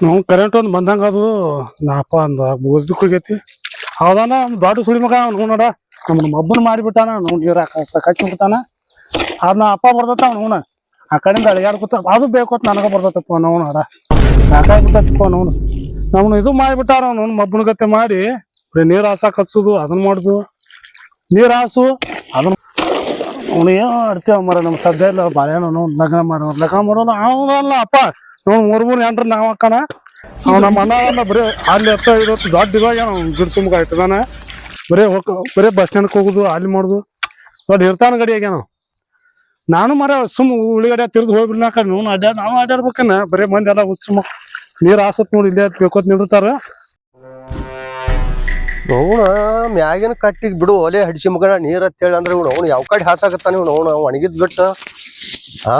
ನಾವು ಕರೆಂಟ್ ಒಂದು ಬಂದಂಗ ಅದು. ನಾಪ ಅಂದ ಮುಗಿದು ಹೋಗೈತಿ ಹೌದಾನ ದೊಡ್ಡ ಸುಳಿ ಮಗ ಅವ್ನು ನೋಡ. ನಮ್ಮ ಮಬ್ಬನ ಮಾಡಿಬಿಟ್ಟಾನ ನಾವು ನೀರು ಕಚ್ಚಿ ಬಿಟ್ಟಾನ ಅದನ್ನ ಅಪ್ಪ ಬರ್ತೈತ ಅವ್ನು ಆ ಕಡೆಯಿಂದ ಅಳಿಗಾಡ್ಕೊತ ಅದು ಬೇಕು ಅಂತ ನನಗ ಬರ್ತೈತಪ್ಪ ನೋವು ನೋಡ. ಸಾಕಾಗ್ಬಿಟ್ಟಪ್ಪ ನೋನು ನಮ್ಮನ್ನ ಇದು ಮಾಡಿಬಿಟ್ಟಾರ ಅವ್ನು ಮಬ್ಬನ ಗತೆ ಮಾಡಿ. ಬರೀ ನೀರು ಹಾಸಕ್ ಹಚ್ಚುದು ಅದನ್ನ ಮಾಡುದು. ನೀರು ಹಾಸು ಅದನ್ನ ಅವನು ಏನೋ ಆಡ್ತೇವ ಮರ ನಮ್ಮ ಸದ್ಯ ಇಲ್ಲ ಬಾಳೆಹಣ್ಣು ಲಗ್ನ ಮಾಡೋ ಲಗ್ನ ಮಾಡೋದು ಅವನಲ್ಲ ಅಪ್ಪ. ನಾವು ಮೂರ್ ಮೂರ್ ಎಂಟ್ರ ನಾವ್ ಅಕ್ಕನ ಅವ್ ನಮ್ಮ ಅಣ್ಣ ಬರೀ ಅಲ್ಲಿ ಹತ್ತ ಇವತ್ತು ದೊಡ್ಡ ಇವಾಗ ಗಿಡ ಸುಮ್ಕ ಇಟ್ಟದಾನ. ಬರೇ ಹೋಗ ಬರೇ ಬಸ್ ಸ್ಟ್ಯಾಂಡ್ಗೆ ಹೋಗುದು, ಅಲ್ಲಿ ಮಾಡುದು. ದೊಡ್ಡ ಇರ್ತಾನ ಗಡಿ ಆಗ್ಯಾನ ನಾನು ಮರ ಸುಮ್ ಉಳಿಗಡೆ ತಿರ್ದು ಹೋಗ್ಬಿಡ್ನ ಕಡೆ. ನೀವು ಅಡ್ಡಾಡ್ ನಾವು ಅಡ್ಡಾಡ್ಬೇಕನ್ನ ಬರೇ ಮಂದಿ ಎಲ್ಲ ಹುಚ್ಚು ನೀರ್ ಆಸತ್ ನೋಡಿ ಇಲ್ಲೇ ಬೇಕೋತ್ ನಿಡ್ತಾರ ಅವನ ಮ್ಯಾಗಿನ ಕಟ್ಟಿಗೆ ಬಿಡು, ಒಲೆ ಹಡಿಸಿ ಮಗನ ನೀರ್ ಅಂತೇಳಿ ಅಂದ್ರೆ ಇವ್ನು ಅವ್ನು ಯಾವ ಕಡೆ ಹಾಸಾಗತ್ತಾನೆ ಇವ್ನು ಅವನು ಒಣಗಿದ್ ಬಿಟ್ಟು. ಹಾ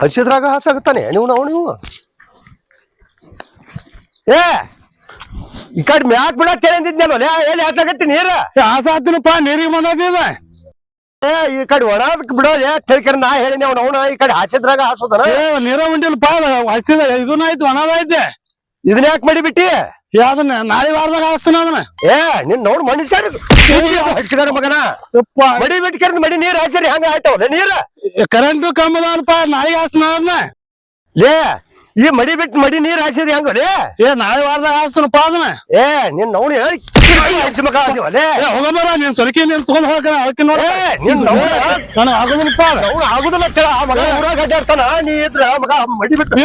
ಹಸಿದ್ರಾಗ ಹಾಸಾಗತ್ತಾನೆ ನೀವು ಅವನು ನೀವು? ಏ! ಈ ಕಡೆ ಮ್ಯಾಕ್ ಬಿಡಕ್ ಕೇಳಿದ್ನಲ್ಲ ಎಲ್ಲಿ ಹಾಸಾಗತ್ತಿ ನೀರ? ಹಾಸಾತಿನಪ್ಪ ನೀರಿಗೆ ಬಂದದ ಏ ಈ ಕಡೆ ಒಣದಕ್ ಬಿಡೋಲೆ ಕೇಳ್ಕರ ನಾ ಹೇಳಿನಿ ಅವ್ನು ಅವನ ಈ ಕಡೆ ಹಾಸಿದ್ರಾಗ ಹಾಸೋದನ. ಏ ನೀರ ಉಂಡಿಲ್ಪ ಹಸಿದ ಇದನ್ನ ಆಯ್ತು ಒಣದೈತೆ ಇದನ್ನ ಯಾಕೆ ಮಾಡಿಬಿಟ್ಟಿ? ಯಾವ್ದನ್ನ ನಾಳೆ ವಾರದಾಗ ಹಾಸ್ತಾನ ಅದನ್ನ. ಏ ನಿನ್ ನೋಡ್ ಮನುಷ್ಯ ಹಚ್ಚಿದಾರ ಮಗನ. ಯಪ್ಪ. ಮಡಿ ಬಿಟ್ಕರ್ ಮಡಿ ನೀರ್ ಹಾಸಿರಿ ಹಂಗ ಆಯ್ತವಲ್ಲ ನೀರ? ಕರೆಂಟ್ ಕಮ್ಮದಲ್ಪ ನಾಳೆ ಹಾಸ್ತೀನಿ ಅದನ್ನ. ಲೇ ಈ ಮಡಿ ಬಿಟ್ಟು ಮಡಿ ನೀರ್ ಹಾಸಿದ್ರಿ ಹಂಗ ಏ ನಾಳೆ ವಾರದಾಗ ಹಾಸ್ತೀನಪ್ಪ ಅದನ್ನ. ಏ ನಿನ್ ನೋಡಿ ಹೋಗಬರ ನೀನ್ ಸೊರಕಿ ನೀನ್ ತಗೊಂಡ್ ಹೋಗ ಅದಕ್ಕೆ ನೋಡಿ. ನಿನ್ ನನಗೆ ಆಗೋದಿಲ್ಲಪ್ಪ. ಅವ್ನು ಆಗುದಿಲ್ಲ ಕೇಳ ಮಗ ಊರಾಗ ಅಡ್ಡಾಡ್ತಾನ ನೀ ಇದ್ರ ಮಗ ಮಡಿ ಬಿಟ್ಟು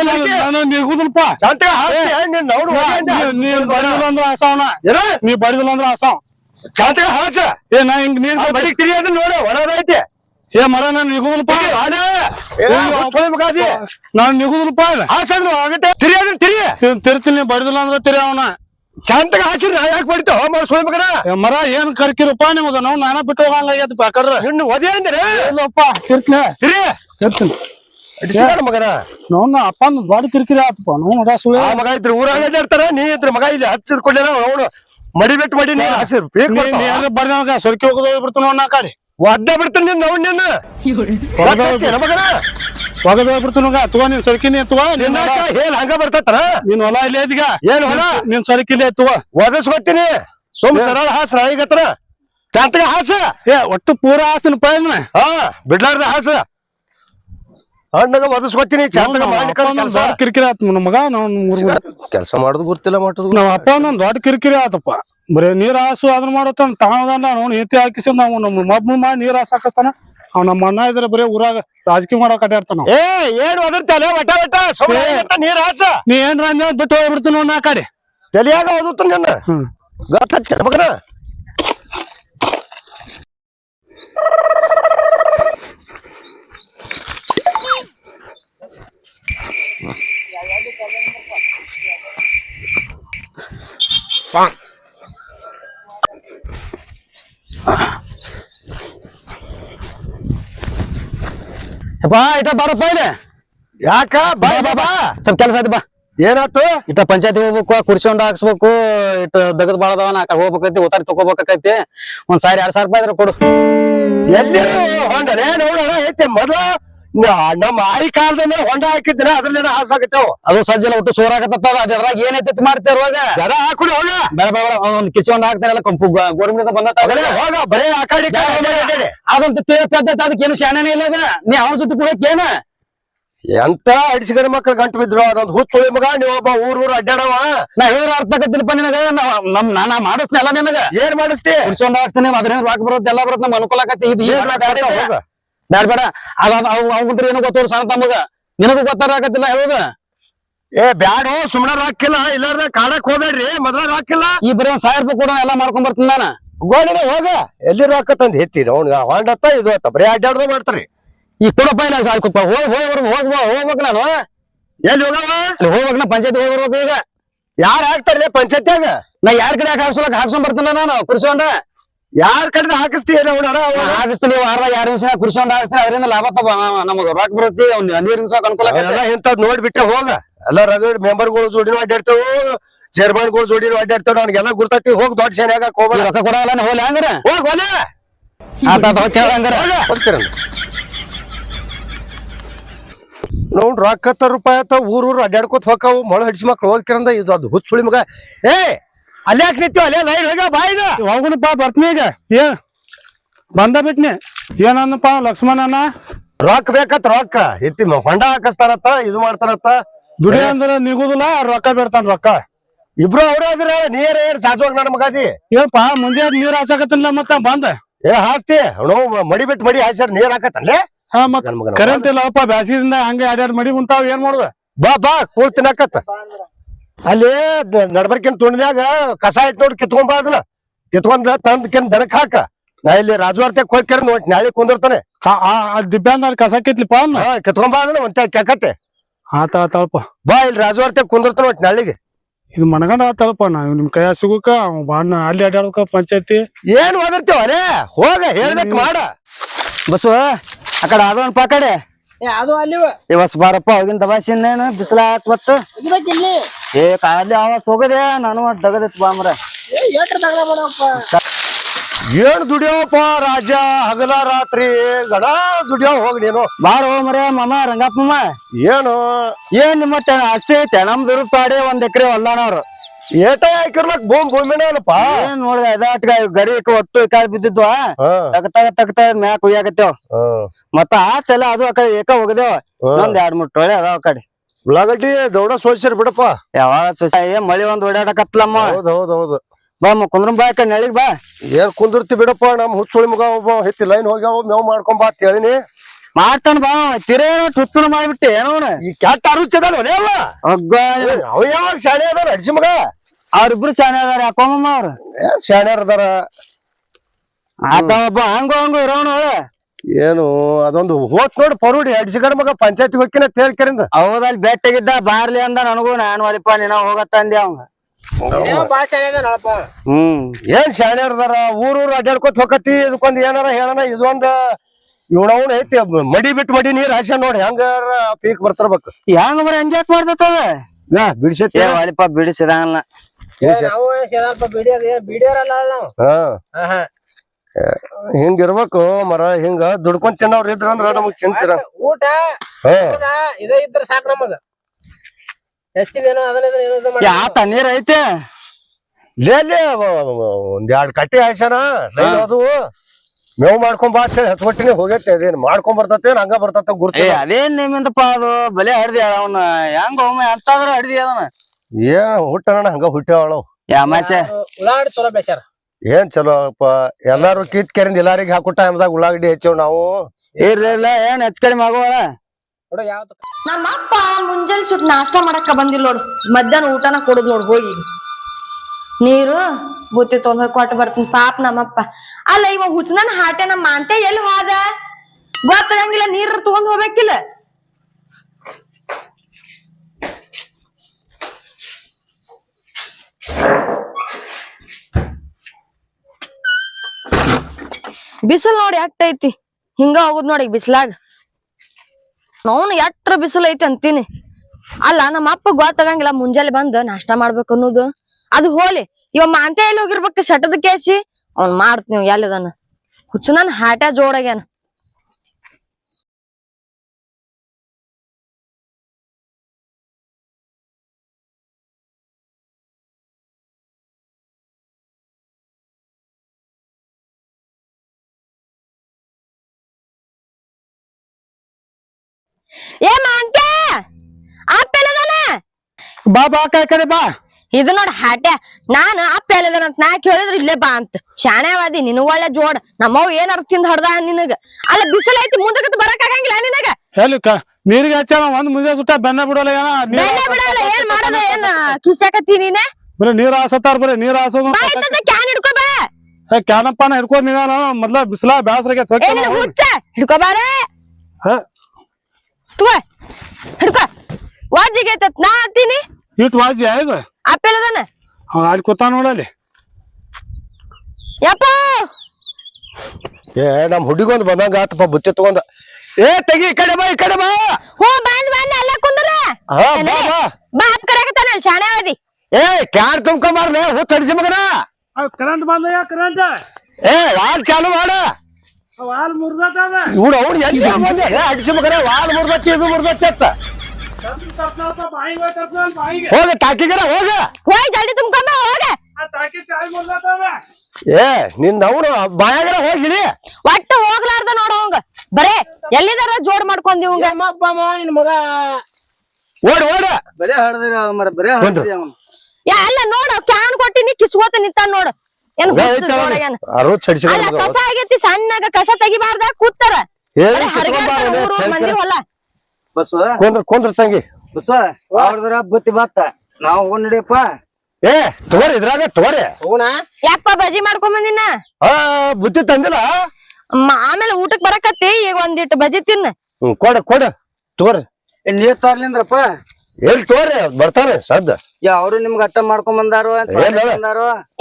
ನಾನು- ನಾನು ನಿಗುದಿಲ್ಲಪ್ಪ ಶಾಂತಿ ನಿನ್ ನೋಡು ನೀ ಬಡಿದಿಲ್ಲ ಅಂದ್ರೆ ಹಾಸವನ ಏನ? ನೀ ಬಡಿದಿಲ್ಲ ಅಂದ್ರೆ ಹಾಸವ್ ಶಾಂತಿ ಹಾಸ ಏ ನಾ ಹಿಂಗ್ ನೀನ್ ಆ ಮಡಿ ತಿರಿಯೋದು ನೋಡು ಒಣದೈತಿ ಏ ಮರ ನಾನು ಅದಿ. ನಾನು ಹಾಸಂದ್ರು ಆಗತ್ತೆ. ತಿರಿಯೋದನ್ನ ತಿರಿ. ತಿರ್ತೀನಿ ಬಡಿದಿಲ್ಲ ಅಂದ್ರೆ ತಿರಿ ಅವನ. ಶಾಂತಗ ಹಾಸಿರಿ ಯಾಕೆ ಬಡಿತಾವ ಮಗನ ಏ, ಮರ ಏನ್ ಕರ್ಕಿರಪ್ಪ ನಿಮ್ದು? ನಾವು ನಾನ ಬಿಟ್ಟು ಹೋಗಂಗಾಗ್ಯದ ಬೇಕಾರ ಹೆಣ್ಣು ಒದೆ ಅಂದ್ರೆ. ಇಲ್ಲಪ್ಪ ತಿರ್ತೀನಿ ತಿರಿ. ತಿರ್ತೀನಿ ಮಗನ? ನೋಡ್ನ ಅಪ್ಪನ ದೊಡ್ಡ ಕಿರಿಕಿರಿ ಆತಪ್ಪ ನಾವು ನೋಡ ಸುಳ್ಳು. ಮಗ ಇದ್ರ ಊರಾಗ ಅಡ್ಡಾಡ್ತಾರ ನೀ ಇದ್ರ ಮಗ ಇಲ್ಲಿ ಹಚ್ಚಿದ ಕೊಡ್ಲೇನ ಅವನು ಮಡಿ ಬಿಟ್ಟು ಮಡಿ ನೀ ಹಸಿರು. ಬೇಕ್ ಬರ್ತಾವ. ಬರ್ದ ಸೊರಕಿ ಹೋಗೋದು ಹೋಗ್ಬಿಡ್ತು ನೋಡ್ ನಾ ಕಡೆ. ಒದ್ದ ಬಿಡ್ತಾನೆ ನಿನ್ನ ಅವ್ನು ನಿನ್ನ. ಗೊತ್ತೈತೇನ ಮಗನ ಹೋಗೋದು ಹೋಗ್ಬಿಡ್ತು ನೋಗ ತಗೋ ನೀನ್ ಸೊರಕಿ ನೀ ನಿನ್ನ ಏನ್ ಹಂಗ ಬರ್ತೈತನ? ನೀನ್ ಹೊಲ ಇಲ್ಲೇ ಐತಿಗ ಏನ್ ಹೊಲ? ನಿನ್ ಸೊರಕಿ ಇಲ್ಲಿ ಒದಸ್ಕೊತೀನಿ. ಸುಮ್ ಸರಳ ಹಾಸ ನಾಯಿಗತ್ರ ಶಾಂತಗ ಹಾಸ. ಏ ಒಟ್ಟು ಪೂರ ಹಾಸನ ಪಾಯನ್ನ ಹಾ ಬಿಡ್ಲಾರ್ದ ಹಾಸ. ಹಣ್ಣಗ ಒದಸ್ಕೊತೀನಿ ಶಾಂತಗ ಮಾಡ್ಲಿಕ್ಕೆ ಕಿರಿಕಿರಿ ಆತ ನಮ್ಮ ಮಗ ನಾವ್ ಕೆಲಸ ಮಾಡುದು ಗೊತ್ತಿಲ್ಲ ಮಾಡೋದು ನಾವ್ ಅಪ್ಪ ಒಂದ್ ದೊಡ್ಡ ಕಿರಿಕಿರಿ ಆತಪ್ಪ. ಬರೀ ನೀರ್ ಹಾಸು ಅದನ್ನ ಮಾಡತ್ತಾನ ತಾವದಾನ ಅವ್ನು ಎತ್ತಿ ಹಾಕಿಸಿ ನಾವು ನಮ್ಮ ಮಬ್ ಮಾಡಿ ನೀರ್ ಹಾಸಾಕತ್ತಾನ ಅವ್ ನಮ್ಮ ಅಣ್ಣ ಇದ್ರೆ ಬರೀ ಊರಾಗ ರಾಜಕೀಯ ಮಾಡಕ್ ಅಡ್ಡಾಡ್ತಾನ ಅವ. ಏ ಏನ್ ಒದರ್ತಾನೆ ವಟ ವಟ ಸುಮ್ಮನೆ ನೀರ್ ಹಾಸ ನೀ ಏನ್ರ ಅಂದ ಬಿಟ್ಟು ಹೋಗ್ಬಿಡ್ತೀನಿ ನೋಡ್ ನಾ ಕಡೆ. ತಲಿಯಾಗ ಓದುತ್ತ ನಿನ್ನ. ಗಾತ ಗೊತ್ತ ಮಗನ. ಬಾ ಇಟ ಬಾರಪ್ಪ ಇಲ್ಲಿ. ಯಾಕ? ಬಾ ಬಾ ಬಾ ಸ್ವಲ್ಪ ಕೆಲಸ ಐತಿ ಬಾ. ಏನಾತು ಇಟ ಪಂಚಾಯತಿ ಹೋಗ್ಬೇಕು ಹೊಂಡ ಹಾಕ್ಸ್ಬೇಕು ಇಟ್ ದಗದ್ ಬಾಳ ಅದಾವ ನಾ ಹೋಗ್ಬೇಕೈತಿ ಉತ್ತಾರಿ ತಗೋಬೇಕಾಕೈತಿ. ಒಂದ್ ಸಾವಿರ ಎರಡ್ ಸಾವಿರ ರೂಪಾಯಿ ಇದ್ರ ಕೊಡು. ಎಲ್ಲಿ? ಹೊಂಡ ನೋಡೋಣ ಐತೆ ಮೊದ್ಲ ನಮ್ಮ ಆಯಿ ಕಾಲದ ಮೇಲೆ ಹೊಂಡ ಹಾಕಿದ್ರೆ ಅದ್ರಲ್ಲೇನ ಹಾಸಾಗತ್ತೇವ್ ಅದು ಸಜ್ಜಲ ಒಟ್ಟು ಸೋರಾಕತ್ತ ಅದ್ರಾಗ ಏನೈತಿ ಮಾಡ್ತಾ ಇರುವಾಗ ಜರ ಹಾಕುಡಿ ಹೋಗ. ಬೇಡ ಬೇಡ ಒಂದ್ ಕಿಸಿ ಹೊಂಡ ಹಾಕ್ತಾರಲ್ಲ ಕಂಪು ಗೋರ್ಮೆಂಟ್ ಬಂದ ಹೋಗ ಬರೇ ಆಕಾಡಿ ಕಡೆ ಕಡೆ ಕಡೆ. ಅದಂತ ಅದಕ್ಕೆ ಏನು ಶಾಣೆನೇ ಇಲ್ಲ ಅದ ನೀ ಅವನ ಜೊತೆ ಕುಡಕ್ ಏನ? ಎಂತ ಅಡಿಸಿಗರ ಮಕ್ಕಳ ಗಂಟು ಬಿದ್ರು ಅದೊಂದು ಹುಚ್ಚು ಮಗ ನೀವು ಒಬ್ಬ ಊರ್ ಊರ್ ಅಡ್ಡಾಡವ. ನಾ ಹೇಳೋ ಅರ್ಥ ಆಗತ್ತಿಲ್ಲಪ್ಪ ನಿನಗ. ನಮ್ ನಾನಾ ಮಾಡಿಸ್ನೆ ಎಲ್ಲ ನಿನಗ. ಏನ್ ಮಾಡಿಸ್ತಿ? ಕುರ್ಚಿ ಹೊಂಡ ಹಾಕ್ಸ್ತೇನೆ ಅದ್ರೇನ್ ರೊಕ್ಕ ಬರುತ್ತೆ ಎಲ್ಲ ಬರುತ್ತೆ ನಮ್ ಅನುಕೂಲ ಆಗತ್ತೆ. ಇದು ಏನ್ ಹೋಗ. ಬೇಡ. ಅದ ಅವ್ಗಂತ್ರ ಏನೋ ಗೊತ್ತವ್ರ ಸಣ್ಣ ತಮ್ಮಗ. ನಿನಗೂ ಗೊತ್ತಾಗತ್ತಿಲ್ಲ ಹೇಳುದ ಏ ಬ್ಯಾಡ ಸುಮ್ಮನೆ ರಾಕಿಲ್ಲ ಇಲ್ಲಾರ ಕಾಡಕ್ ಹೋಗ್ಬೇಡ್ರಿ. ಮೊದಲ ರಾಕಿಲ್ಲ ಈ ಬರೀ ಒಂದ್ ಸಾವಿರ ರೂಪಾಯಿ ಕೂಡ ಎಲ್ಲ ಮಾಡ್ಕೊಂಡ್ ಬರ್ತೀನಿ ನಾನು. ಗೋಡಿನ ಹೋಗ. ಎಲ್ಲಿ ರಾಕ ತಂದ್ ಎತ್ತಿ ಅವ್ನು ಹೊಂಡತ್ತ ಇದು ಅತ್ತ ಬರೀ ಅಡ್ಡಾಡ್ದ ಮಾಡ್ತಾರಿ. ಈ ಕೊಡಪ್ಪ ಇಲ್ಲ ಸಾಕು ಹೋಗಿ ಹೋಗಿ ಹೋಗ್ಬ ಹೋಗ್ ಹೋಗ್ಬೇಕು ನಾನು. ಎಲ್ಲಿ ಹೋಗವ? ಹೋಗ್ಬೇಕು ನಾ ಪಂಚಾಯತಿ ಹೋಗಿ ಬರ್ಬೇಕು ಈಗ. ಯಾರು ಹಾಕ್ತಾರಲ್ಲ ಪಂಚಾಯತ್ಯಾಗ? ನಾ ಯಾರ ಕಡೆ ಹಾಕ್ಸೋಲಕ್ ಹಾಕ್ಸ್ಕೊಂಡ್ ಬರ್ತೀನಿ ನಾನು ಕುರ್ಸ್ಕೊಂಡ ಯಾರ್ ಕಡೆ ಹಾಕಿಸ್ತೀವಿ ಹಾಕಿಸ್ತೀನಿ ವಾರ ಎರಡು ನಿಮಿಷ ಕುರ್ಸೊಂಡ್ ಹಾಕಿಸ್ತೀನಿ ಅದರಿಂದ ಲಾಭ ನಮಗ್ ನಮಗ ರೊಕ್ಕ ಬರುತ್ತೆ ಅವ್ನ ನೀರಿನ ಸಾಕ್ ಅನುಕೂಲ ಇಂಥದ್ ನೋಡ್ಬಿಟ್ಟೆ ಹೋಗ. ಎಲ್ಲ ರಗಡ್ ಮೆಂಬರ್ಗಳು ಜೋಡಿನೂ ಅಡ್ಡಾಡ್ತೇವು ಚೇರ್ಮನ್ಗಳು ಜೋಡಿನೂ ಅಡ್ಡಾಡ್ತೇವೆ ನನಗೆಲ್ಲ ಗುರ್ತೈತಿ ಹೋಗಿ ದೊಡ್ಡ ಸೇನ್ಯಾಗ ಈ ಹೋಗ್ಬೇಡ. ರೊಕ್ಕ ಕೊಡಲ್ಲ ಹೋಗ್ಲಿ ಹಂಗಾರ. ಹೋಗ್ ಹೋಗ್ತೀರಲ್ಲ ನೋಡ್ ರೊಕ್ಕ ರೂಪಾಯಿ ಆತ ಊರ್ ಊರ್ ಅಡ್ಡಾಡ್ಕೋತ ಹೋಕಾವು ಮೊಳ ಹಡಿಸಿ ಮಕ್ಳು ಹೋಗ್ತಿರಂದ ಇದು ಅದು ಹುಚ್ಚುಳಿ ಮಗ. ಏ ಅಲ್ಲೇ ಯಾಕೆ ನಿಂತೀವಿ ಅಲ್ಲೇ ಲೈನ್ ಹೋಗ ಬಾಯಿನ ಹೋಗುಣಪ್ಪ ಬರ್ತೀನಿ ಈಗ. ಏನ್ ಬಂದ ಬಿಟ್ನಿ. ಏನನ್ನಪ್ಪ ಲಕ್ಷ್ಮಣನ? ರೊಕ್ಕ ಬೇಕತ್ ರೊಕ್ಕ ಇತ್ತಿ ಹೊಂಡ ಹಾಕಸ್ತಾರತ್ತ ಇದು ಮಾಡ್ತಾರತ್ತ. ದುಡಿ ಅಂದ್ರೆ ನಿಗುದಿಲ್ಲ ರೊಕ್ಕ ಬೇಡ್ತಾನ ರೊಕ್ಕ. ಇಬ್ರು ಅವ್ರ ಅದ್ರ ನೀರ್ ಏನ್ ಸಾಸುವಾಗ ನನ್ನ ಮಗಾದಿ. ಏನಪ್ಪ ಮುಂಜಾನೆ ನೀರ್ ಹಾಸಕತ್ತಿಲ್ಲ ಮತ್ತ ಬಂದ. ಏ ಹಾಸ್ತಿ. ನಾವು ಮಡಿ ಬಿಟ್ಟು ಮಡಿ ಹಾಸ್ಯಾರ ನೀರ್ ಹಾಕತ್ತಲ್ಲೇ ಹಾ ಮತ್ತ ನನ್ ಕರೆಂಟ್ ಇಲ್ಲಪ್ಪ ಬ್ಯಾಸಿಗಿಂದ ಹಂಗೆ ಎರಡ್ ಮಡಿ ಮುಂತಾವ್ ಏನ್ ಮಾಡುದ? ಬಾ ಬಾ ಕೂಳ್ ತಿನ್ನಕತ್ತ ಅಲ್ಲಿ ನಡಬರ್ಕಿನ ತುಂಡ್ನ್ಯಾಗ ಕಸ ಇಟ್ಟು ನೋಡಿ ಕಿತ್ಕೊಂಡ್ ಬಾ ಅದನ್ನ ಕಿತ್ಕೊಂಡ್ ತಂದ್ ಕಿನ್ ದನಕ್ ಹಾಕ. ನಾ ಇಲ್ಲಿ ರಾಜವಾರ್ತೆ ಹೋಗ್ಯಾರ ನೋಡಿ ನಾಳೆ ಕುಂದಿರ್ತಾನೆ. ದಿಬ್ಯಾಂಗ ಕಸ ಕಿತ್ಲಿಪ್ಪ ಅವ್ನ? ಹಾ ಕಿತ್ಕೊಂಡ್ ಬಾ ಅದನ್ನ ಒಂದ್ ಕೆಕತ್ತೆ ಆತ ಆತಳಪ್ಪ ಬಾ ಇಲ್ಲಿ ರಾಜವಾರ್ತೆ ಕುಂದಿರ್ತಾನೆ ಒಟ್ ನಾಳಿಗೆ ಇದು ಮನಗಂಡ ಆತಳಪ್ಪ ನಾವು ನಿಮ್ ಕೈ ಸಿಗುಕ ಅವ ಬಾಣ ಅಲ್ಲಿ ಅಡ್ಯಾಡ್ಕ ಪಂಚಾಯತಿ. ಏನ್ ಓದಿರ್ತೇವ ಅರೇ? ಹೋಗ ಹೇಳ್ಬೇಕು ಮಾಡ. ಬಸ್ಸು ಆ ಕಡೆ ಅದೊಂದ್ ಪಾ ಕಡೆ. ಅದು ಅಲ್ಲಿ ಇವಸ್ ಬಾರಪ್ಪ ಹೋಗಿನ ದಬಾಸಿನೇನು ಬಿಸಿಲ ಹಾಕ್ಬತ್ತು ಇಲ್ಲಿ ಏ ಕಾಲಿ ಅವ ಹೋಗದೆ ನಾನು ದಗದಿತ್ತು ಬಾಮ್ರ ಏನ್ ದುಡಿಯೋಪ್ಪ ರಾಜ ಹಗಲ ರಾತ್ರಿ ಗಡ ದುಡಿಯೋ ಹೋಗ್ ನೀನು. ಬಾರ ಹೋಮ್ರೆ ಮಾಮ ರಂಗಪ್ಪಮ್ಮ ಏನು? ಏನ್ ನಿಮ್ಮ ಅಷ್ಟೇ ಆಸ್ತಿ ಐತೆ? ನಮ್ದು ಪಾಡಿ ಒಂದ್ ಎಕರೆ ಹೊಲ್ದಾನವ್ರು. ಏಟ ಹಾಕಿರ್ಲಕ್ ಭೂಮಿ ಭೂಮಿನೇ ಅಲ್ಲಪ್ಪ? ಏನ್ ನೋಡ್ದ ಅದಾಟ್ಗ ಗರಿ ಒಟ್ಟು ಕಾಯಿ ಬಿದ್ದಿದ್ವ ಹಾ. ತಗ ತಗ ತಗತ ಮ್ಯಾಕ್ ಉಯ್ಯಾಕತ್ತೇವ್ ಹಾ. ಮತ್ತ ಆತೆಲ್ಲ ಅದು ಆ ಕಡೆ ಏಕ ಹೋಗದೇವ್. ಒಂದ್ ಎರಡ್ ಮೂರ್ ಟೊಳೆ ಅದಾವ ಆ ಕಡೆ. ಉಳ್ಳಾಗಡ್ಡಿ ದೌಡ ಸೋಸಿರ್ ಬಿಡಪ್ಪ. ಯಾವಾಗ ಸೋಸ ಏ ಮಳಿ ಒಂದ್ ಓಡಾಡಕತ್ಲಮ್ಮ ಹೌದ್ ಹೌದ್ ಹೌದು. ಬಾ ಕುಂದ್ರ ಬಾ ಯಾಕ ನೆಳಿಗ್ ಬಾ. ಏನ್ ಕುಂದಿರ್ತಿ ಬಿಡಪ್ಪ ನಮ್ ಹುಚ್ಚುಳಿ ಮುಗ ಒಬ್ಬ ಹೆತ್ತಿ ಲೈನ್ ಹೋಗ್ಯಾವ ಮೇವ್ ಮಾಡ್ಕೊಂಬಾ ಬಾ ಅಂತ ಹೇಳಿನಿ. ಮಾಡ್ತಾನ ಬಾ ತಿರೇ ಟುಚ್ಚನ ಮಾಡ್ಬಿಟ್ಟೆ ಏನೋ. ಈ ಕ್ಯಾಟ್ ಅವ ಒಗ್ಗ ಅವ ಯಾವಾಗ ಶಾಣೆ ಅದಾರ ಅಡ್ಸಿ ಮಗ? ಅವ್ರಿಬ್ರು ಶಾನೆ ಅದಾರ ಯಾಕೋಮಮ್ಮ ಅವ್ರ ಶಾಣ್ಯಾರ ಅದಾರ ಒಬ್ಬ ಹಂಗು ಹಂಗು ಇರೋನು ಏನು ಅದೊಂದು ಹೋತ್ ನೋಡಿ ಪರುಡಿ. ಅಡ್ಸಿಗಡ ಮಗ ಪಂಚಾಯತ್ ಹೋಗಿನ ತೇಳ್ಕರಿಂದ. ಹೌದಲ್ಲಿ ಬೆಟ್ಟಗಿದ್ದ ಬಾರ್ಲಿ ಅಂದ ನನಗೂ ನಾನು ಅಲಿಪ ನೀನ ಹೋಗತ್ತ ಅಂದೆ ಅವಂಗ. ಹ್ಮ್. ಏನ್ ಶಾಣ್ಯಾರ ಅದಾರ ಊರೂರು ಅಡ್ಡಾಡ್ಕೊತ ಹೋಗತಿ ಇದಕ್ಕೊಂದ್ ಏನಾರ ಹೇಳಣ ಇದೊಂದ್ ಇವನವನ್ ಐತಿ ಮಡಿ ಬಿಟ್ಟು ಮಡಿ ನೀರ್ ಹಾಸ್ಯ ನೋಡಿ ಹೆಂಗಾರ ಪೀಕ್ ಬರ್ತಿರ್ಬೇಕು. ಹೆಂಗ ಬರ ಎಂಜಾಯ್ ಮಾಡ್ದತ್ತದ ಯಾ ಬಿಡಿಸತಿ ಬಿಡಿಸಿದ ಅಲಿಪ ಬಿಡಿಸಿದಂಗಲ್ಲ ನಾವು ಸೇದಲ್ಪ ಬಿಡಿಯೋದು ಏನ್ ಬಿಡಿಯೋರಲ್ಲ ನಾವು? ಹಾ. ಹಿಂಗಿರ್ಬೇಕು ಮರ ಹಿಂಗ ದುಡ್ಕೊಂಡ್ ತಿನ್ನೋರ್ ಇದ್ರ ಅಂದ್ರ ನಮಗ್ ಚಿಂತಿರ ಊಟ? ಹಾ. ಊಟ? ಇದೇ ಇದ್ರ ಸಾಕ್ ನಮಗ. ಹೆಚ್ಚಿನ ಅದನ್ನ ಇದನ್ನ ಏನು ಇದು ಮಾಡಿ ಆತ ನೀರ್ ಐತೆ? ಲೇ ಒಂದ್ ಎರಡ್ ಕಟ್ಟಿ ಹಾಯ್ಸನ ಲೈನ್ ಅದು. ಮೇವ್ ಮಾಡ್ಕೊಂಡ್ ಬಾ ಅಂತ ಹೇಳಿ ಹತ್ಕೊಟ್ಟಿನಿ ಹೋಗೈತೆ. ಅದೇನ್ ಮಾಡ್ಕೊಂಡ್ ಬರ್ತತೆ ಹಂಗ ಬರ್ತತ ಏ ಗುರ್ತಿ ಅದೇನ್ ನಿಮ್ಮಿಂದಪ್ಪ ಅದು? ಬಲೆ ಹಡ್ದಿ ಅವನ ಹೆಂಗ ಒಮ್ಮೆ ಅಂತಾದ್ರೂ ಹಡ್ದಿ ಅದನ. ಏನ್ ಹುಟ್ಟಣ ಹಂಗ ಉಳ್ಳಾಗಡ್ಡಿ ಚಲೋ ಬೇಸಾರ ಏನ್ ಚಲೋ ಅಪ್ಪ? ಎಲ್ಲಾರು ಕಿತ್ ಕೆರಿಂದ ಎಲ್ಲಾರಿಗೆ ಹಾಕೋ ಟೈಮ್ದಾಗ ಉಳ್ಳಾಗಡ್ಡಿ ಹೆಚ್ಚೇವ್ ನಾವು. ಇರ್ಲಿಲ್ಲ ಏನ್ ಹೆಚ್ಚ ಕಡಿಮೆ ಆಗುವಲ್ಲ? ನೋಡ ಯಾವ್ದು ನಮ್ಮ ಅಪ್ಪ ಮುಂಜಾನೆ ಸುಟ್ ನಾಷ್ಟ ಮಾಡಕ್ಕ ಬಂದಿಲ್ಲ ನೋಡು. ಮಧ್ಯಾಹ್ನ ಊಟನ ಕೊಡುದು ನೋಡು ಹೋಗಿ. ನೀರು ಬುತ್ತಿ ತೊಂದ್ರೆ ಕೊಟ್ಟು ಬರ್ತೀನಿ ಪಾಪ ನಮ್ಮಪ್ಪ. ಅಲ್ಲ ಇವ ಹುಚ್ಚನ ಹಾಟೆ ನಮ್ಮ ಅಂತೆ ಎಲ್ಲಿ ಹೋದ ಗೊತ್ತಾಗಂಗಿಲ್ಲ ನೀರ್ ತಗೊಂಡ್ ಹೋಗ್ಬೇಕಿಲ್ಲ. ಬಿಸಿಲು ನೋಡಿ ಎಟ್ ಐತಿ? ಹಿಂಗ ಹೋಗುದ್ ನೋಡಿ ಬಿಸಿಲಾಗ. ನೋನ್ ಎಟ್ರ ಬಿಸಿಲು ಐತಿ ಅಂತೀನಿ. ಅಲ್ಲ, ನಮ್ಮ ಅಪ್ಪ ಗೊತ್ತಾಗಂಗಿಲ್ಲ ಮುಂಜಾನೆ ಬಂದ್ ನಾಷ್ಟ ಮಾಡ್ಬೇಕು ಅನ್ನೋದು. ಅದು ಹೋಲಿ, ಇವ ಮಾಂತೆ ಎಲ್ಲಿ ಹೋಗಿರ್ಬೇಕು ಶಟದ ಕೇಸಿ ಅವ್ನ್ ಮಾಡ್ತೀನಿ ಎಲ್ಲಿದಾನ? ಹುಚ್ಚು ನನ್ ಹಾಟ ಜೋಡಾಗ್ಯಾನ ಏ ಮಾಂಕೆ! ಅಪ್ಪ ಅದನ ಬಾ ಬಾ ಕಡೆ ಬಾ. ಇದು ನೋಡ್ ಹಾಟ್ಯ. ನಾನು ಎಲ್ಲಿದಾನ ಅಂತ ನಾ ಕೇಳಿದ್ರು ಇಲ್ಲೇ ಬಾ ಅಂತ. ಶಾಣೆವಾದಿ ನಿನಗ ಒಳ್ಳೆ ಜೋಡ್. ನಮ್ಮವ್ ಏನಾರ ತಿಂದ್ ಹೊಡ್ದ ನಿನಗ. ಅಲ್ಲ ಬಿಸಿಲು ಐತಿ ಮುಂದಕ್ಕೆ ಬರಕ್ ಆಗಂಗಿಲ್ಲ ನಿನಗ? ಹೇಳಿ ಕ ನೀರಿಗೆ ಹಚ್ಚಾನ ಒಂದ್ ಮುಂದೆ ಸುಟ್ಟ ಬೆನ್ನ ಬಿಡೋಲ್ಲ ಏನ? ನೀರ್ ಬಿಡಲ್ಲ ಏನ್ ಮಾಡೋದ ಏನ್ ಕಿಸಾಕತ್ತಿ ನೀನೆ? ಬರೀ ನೀರ್ ಹಾಸತ್ತಾರ ಬರೀ ನೀರ್ ಹಾಸೋದು ಬಾ ಇತ್ತದ ಕ್ಯಾನ್ ಹಿಡ್ಕೊ ಬಾ. ಕ್ಯಾನಪ್ಪನ ಹಿಡ್ಕೊಂಡ್ ನೀನ ಮೊದ್ಲ ಬಿಸಿಲ ಬ್ಯಾಸರಿಗೆ ಏ ನಿನ್ ಹುಚ್ಚ. ಹಿಡ್ಕೊ ಬಾರೆ. ತಗೋ ಹಿಡ್ಕೊ. ವಾಜಿಗೆ ಐತತ್ ನಾ ಅಂತೀನಿ. ಇಟ್ ವಾಜಿ ಆಯ್ತು. ಅಪ್ಪ ಎಲ್ಲಿದಾನ ಅಲ್ಲಿ ಕೂತ ನೋಡಲ್ಲಿ ಯಪ್ಪ! ಏ ನಮ್ ಹುಡುಗೊಂದು ಬಂದಂಗ ಆತಪ್ಪ ಬುತ್ತಿ ತಗೊಂಡ ಏ ತೆಗಿ ಈ ಕಡೆ ಬಾ ಈ ಕಡೆ ಬಾ. ಹೋ ಬಂದ್ ಬಂದ್ ಅಲ್ಲೇ ಕುಂದ್ರ ಹಾ ಬಾ ಬಾ. ಬಾ ಅಪ್ಪ ಕರೆಕತ್ತಾನ ಶಾಣೆವಾದಿ ಏ ಕ್ಯಾರ್ ತುಂಬ್ಕೊಂಬಾರ್ಲೆ ಹೂ ತಡಿಸಿ ಮಗನ. ಕರೆಂಟ್ ಬಂದ ಕರೆಂಟ್ ಏ ವಾಲ್ ಚಾಲು ಮಾಡ. ವಾಲ್ ಅವ್ರು ಇವ್ನು ಅವ್ನು ಎಲ್ಲಿ ಬಂದೆ? ಅಡಿಸಿ ಮಗನ ವಾಲ್ ಮುರ್ದತ್ತಿ ಇದು ಮುರ್ದತ್ತಿ ಅತ್ತ ಬಾಯಿಗೆ ಹೋಗ್ತದ ಬಾಯಿಗೆ. ಹೋಗ ಟಾಕಿಗರ ಹೋಗ. ಹೋಯ್ ಜಲ್ದಿ ತುಂಬ್ಕೊಂಬ ಹೋಗ. ಏ ನಿನ್ ಅವನು ಬಾಯಾಗರ ಹೋಗಿರಿ. ಒಟ್ಟು ಹೋಗ್ಲಾರ್ದ ನೋಡ ಅವಂಗ. ಬರೇ ಎಲ್ಲಿದಾರ ಜೋಡ್ ಮಾಡ್ಕೊಂಡಿ ಅವಂಗ ಅಪ್ಪ ಅಮ್ಮ ನಿನ್ ಮಗ. ಓಡ್ ಓಡ. ಬರೇ ಹಾಡದಿರ ಮರ ಬರೇ ಬಂದ್ರು. ಯಾ ಅಲ್ಲ ನೋಡ ಕ್ಯಾನ್ ಕೊಟ್ಟಿನಿ ಕಿಸ್ಕೋತ ನಿಂತ ನೋಡ. ಏನ್ ಹುಚ್ಚು ಕಸ ಆಗೈತಿ ಸಣ್ಣಾಗ ಕಸ ತೆಗಿಬಾರ್ದ ಕೂತಾರ. ಹೇಳಿ ಹರಿಗಾಡ್ತಾರ ಊರ್ ಊರ್ ಮಂದಿ ಹೊಲ ಬಸ್ ಕೊಂದ್ರ ಕೊಂದ್ರ ತಂಗಿ. ಬಸ್ ಅವ್ರದ್ರ ಬತ್ತಿ ಬತ್ತ. ನಾವ್ ಹೋಗ್ ನಡಿಯಪ್ಪ ಏ ತಗೋರಿ ಇದ್ರಾಗ ತಗೋರಿ. ಹೋಗುಣ ಬಜಿ ಮಾಡ್ಕೊಂಡ್ ಬಂದಿನ? ಆ ಬುದ್ಧಿ ತಂದಿಲ್ಲ? ಮ- ಆಮೇಲೆ ಊಟಕ್ ಬರಕತ್ತಿ ಈಗ ಒಂದಿಟ್ಟು ಬಜಿ ತಿನ್ನ. ಹ್ಮ್ ಕೊಡ ಕೊಡ. ತಗೋರಿ. ನೀರ್ ತರ್ಲಿಂದ್ರಪ್ಪ. ಎಲ್ಲಿ ತೋರಿ? ಬರ್ತಾರೆ ಸದ್ದ. ಯಾ ಅವ್ರು ನಿಮ್ಗೆ ಅಟ್ಟ ಮಾಡ್ಕೊಂಡ್ ಬಂದಾರು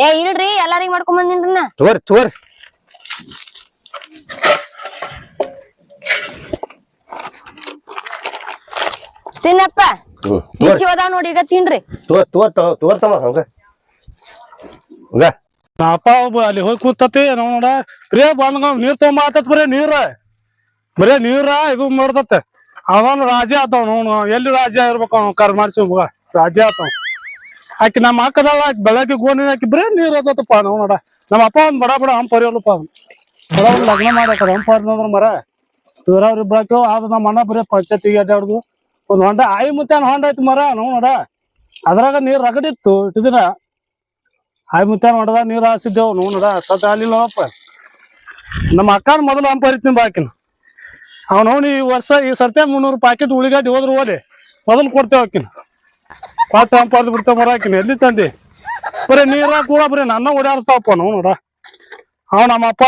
ಏ ಇಲ್ರಿ ಎಲ್ಲಾರಿಗ್ ಮಾಡ್ಕೊಂಡ್ ಬಂದಿನ್ರಿ ನಾ. ತೋರಿ ತಗೋರಿ ತಿನ್ನಪ್ಪ. ಬಿಸಿ ಹೋದಾವ್ ನೋಡಿ ಈಗ ತಿನ್ರಿ. ತೋರ್ ತೋರ್ ತೋರ್ತಮ್ಮ ಹಂಗ. ಹಂಗ. ನಾ ಅಪ್ಪ ಒಬ್ಬ ಅಲ್ಲಿ ಹೋಗಿ ಕೂತತಿ ನೋಡ ಬರೇ ಬಂದ್ ನೀರ್ ತಗೊಂಬ ಆತತ್ ಬರೇ ನೀರ. ಬರೇ ನೀರ ಇದು ಮಾಡ್ತತೆ. ಅವನು ರಾಜ ಆತವ್ ನೋನು ಎಲ್ಲಿ ರಾಜ ಇರ್ಬೇಕು ಅವ್ನು ಕರ್ ಮಾಡಿಸಿ ರಾಜ ಆತವ್ ಆಕಿ ನಮ್ಮ ಆಕಿ ಬೆಳಗ್ಗೆ ಗೋಣಿ ಹಾಕಿ ಬರೇ ನೀರ್ ಆತತಪ್ಪ ನಾವು ನೋಡ. ನಮ್ಮ ಅಪ್ಪ ಅವ್ನ್ ಬಡ ಬಡ ಹಂಪ ಪರಿಯಲ್ಲಪ್ಪ ಅವ್ನು. ಬಡ ಲಗ್ನ ಮಾಡಾಕ ಹಂಪ್ ಪರಿದ್ರ ಮರ. ಇವ್ರವ್ರ ಇಬ್ಬಾಕ ಆದ ನಮ್ಮ ಅಣ್ಣ ಬರೀ ಪಂಚಾಯತಿಗೆ ಅಡ್ಡಾಡ್ದು ಒಂದ್ ಹೊಂಡ, ಆಯಿ ಮುತ್ತಾನ ಹೊಂಡ ಆಯ್ತು ಮರ ನಾವು ನೋಡ. ಅದ್ರಾಗ ನೀರ್ ರಗಡಿತ್ತು ಇಟ್ಟು ದಿನ ಆಯ್ ಮುತ್ತ ಹೊಂಡದ ನೀರ್ ಹಾಸಿದ್ದೇವು ನಾವು ನೋಡ. ಸತ್ ಅಲ್ಲಿಲ್ಲಪ್ಪ ನಮ್ಮ ಅಕ್ಕನ ಮೊದಲು ಹಂಪ ನಿಮ್ ಬಾಕಿನ ಅವನವನು ಈ ವರ್ಷ ಈ ಸರ್ತಿ ಮುನ್ನೂರು ಪ್ಯಾಕೆಟ್ ಉಳಿಗಡ್ಡಿ ಹೋದ್ರು ಓಲಿ. ಮೊದಲು ಕೊಡ್ತೇವೆ ಕೊಟ್ಟು ಹಂಪ ಹರಿದು ಬಿಡ್ತೇವೆ ಮರ ಆಕಿನ. ಎಲ್ಲಿ ತಂದಿ? ಬರೀ ನೀರ ಕೂಡ ಬರೀ ನನ್ನ ಓಡಾಡಿಸ್ತಾವಪ್ಪ ನೋಡ. ಅವ ನಮ್ಮ ಅಪ್ಪ